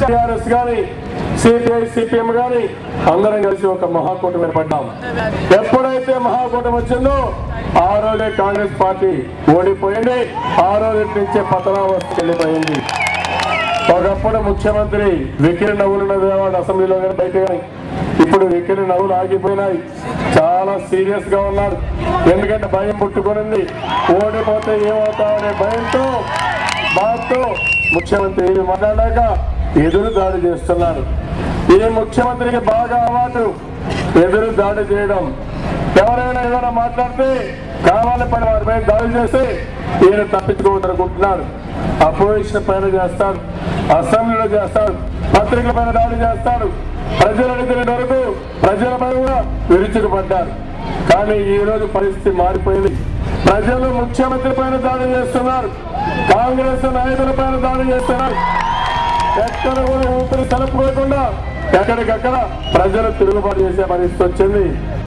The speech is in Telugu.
టిఆర్ఎస్ కానీ సిపిఐ సిపిఎం కానీ అందరం కలిసి ఒక మహాకూటమి ఏర్పడ్డాం. ఎప్పుడైతే మహాకూటమి వచ్చిందో ఆ రోజే కాంగ్రెస్ పార్టీ ఓడిపోయింది. ఆ రోజు నుంచే పతనావస్థ వెళ్ళిపోయింది. ఒకప్పుడు ముఖ్యమంత్రి వికిరి నవ్వులు నవ్వేవాడు అసెంబ్లీలో కానీ బయట కానీ ఇప్పుడు వికిరి నవ్వులు ఆగిపోయినాయి. చాలా సీరియస్గా ఉన్నాడు ఎందుకంటే భయం పుట్టుకునింది. ఓడిపోతే ఏమవుతామనే భయంతో బాధతో ముఖ్యమంత్రి ఏమి మాట్లాడాక ఎదురు దాడి చేస్తున్నారు. ఈ ముఖ్యమంత్రికి బాగా అలవాటు. ఎదురు దాడి చేయడం. ఎవరైనా ఏదైనా మాట్లాడితే కావాలి పని వారి పైన దాడి చేస్తే ఈయన తప్పించుకోవద్దనుకుంటున్నాడు అపోజిషన్ పైన చేస్తారు. అసెంబ్లీలో చేస్తారు. పత్రికల పైన దాడి చేస్తారు. ప్రజల దగ్గర వరకు ప్రజలపై కూడా విరుచుకుపడ్డారు. కానీ ఈ రోజు పరిస్థితి మారిపోయింది. ప్రజలు ముఖ్యమంత్రి పైన దాడి చేస్తున్నారు. కాంగ్రెస్ నాయకుల పైన దాడి చేస్తున్నారు. ఎక్కడ కూడా ఊపిరి తలుపుకోకుండా ఎక్కడికక్కడ ప్రజలు తిరుగుబాటు చేసే పరిస్థితి వచ్చింది.